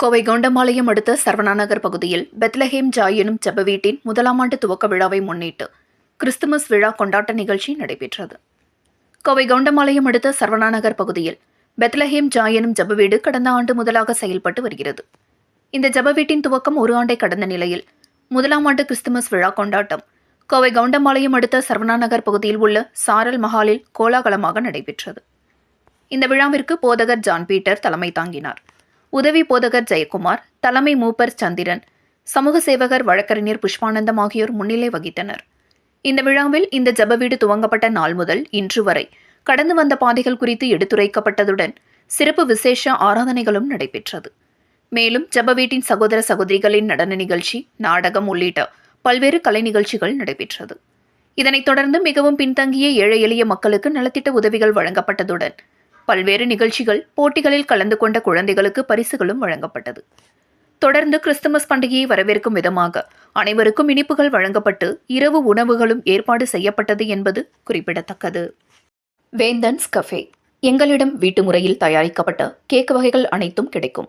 கோவை கவுண்டம்பாளையம் அடுத்த சரவணாநகர் பகுதியில் Bethlehem Joy எனும் வீட்டின் முதலாம் ஆண்டு துவக்க விழாவை முன்னிட்டு கிறிஸ்துமஸ் விழா கொண்டாட்ட நிகழ்ச்சி நடைபெற்றது. கோவை கவுண்டம்பாளையம் அடுத்த சரவணாநகர் பகுதியில் பெத்லஹேம் ஜாய் எனும் ஜெப வீடு கடந்த ஆண்டு முதலாக செயல்பட்டு வருகிறது. இந்த ஜெப வீட்டின் துவக்கம் ஒரு ஆண்டை கடந்த நிலையில் முதலாம் ஆண்டு கிறிஸ்துமஸ் விழா கொண்டாட்டம் கோவை கவுண்டம்பாளையம் அடுத்த சரவணாநகர் பகுதியில் உள்ள சாரல் மஹாலில் கோலாகலமாக நடைபெற்றது. இந்த விழாவிற்கு போதகர் ஜான் பீட்டர் தலைமை தாங்கினார். உதவி போதகர் ஜெயக்குமார் தலைமை மூப்பர் சந்திரன் சமூக சேவகர் வழக்கறிஞர் புஷ்பானந்தம் ஆகியோர் முன்னிலை வகித்தனர். இந்த விழாவில் இந்த ஜெப வீடு துவங்கப்பட்ட நாள் முதல் இன்று வரை கடந்து வந்த பாதைகள் குறித்து எடுத்துரைக்கப்பட்டதுடன் சிறப்பு விசேஷ ஆராதனைகளும் நடைபெற்றது. மேலும் ஜெப வீட்டின் சகோதர சகோதரிகளின் நடன நிகழ்ச்சி நாடகம் உள்ளிட்ட பல்வேறு கலை நிகழ்ச்சிகள் நடைபெற்றது. இதனைத் தொடர்ந்து மிகவும் பின்தங்கிய ஏழை எளிய மக்களுக்கு நலத்திட்ட உதவிகள் வழங்கப்பட்டதுடன் பல்வேறு நிகழ்ச்சிகள் போட்டிகளில் கலந்து கொண்ட குழந்தைகளுக்கு பரிசுகளும் வழங்கப்பட்டது. தொடர்ந்து கிறிஸ்துமஸ் பண்டிகையை வரவேற்கும் விதமாக அனைவருக்கும் இனிப்புகள் வழங்கப்பட்டு இரவு உணவுகளும் ஏற்பாடு செய்யப்பட்டது என்பது குறிப்பிடத்தக்கது. வேந்தன்ஸ் கஃபே எங்களிடம் வீட்டு முறையில் தயாரிக்கப்பட்ட கேக் வகைகள் அனைத்தும் கிடைக்கும்.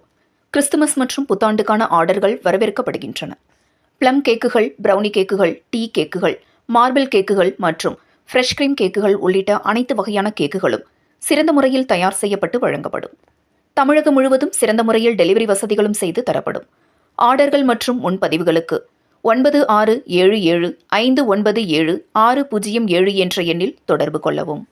கிறிஸ்துமஸ் மற்றும் புத்தாண்டுக்கான ஆர்டர்கள் வரவேற்கப்படுகின்றன. ப்ளம் கேக்குகள் பிரவுனி கேக்குகள் டீ கேக்குகள் மார்பிள் கேக்குகள் மற்றும் ஃப்ரெஷ் கிரீம் கேக்குகள் உள்ளிட்ட அனைத்து வகையான கேக்குகளும் சிறந்த முறையில் தயார் செய்யப்பட்டு வழங்கப்படும். தமிழகம் முழுவதும் சிறந்த முறையில் டெலிவரி வசதிகளும் செய்து தரப்படும். ஆர்டர்கள் மற்றும் முன்பதிவுகளுக்கு ஒன்பது ஆறு ஏழு ஏழு ஐந்து ஒன்பது ஏழு ஆறு பூஜ்ஜியம் ஏழு என்ற எண்ணில் தொடர்பு கொள்ளவும்.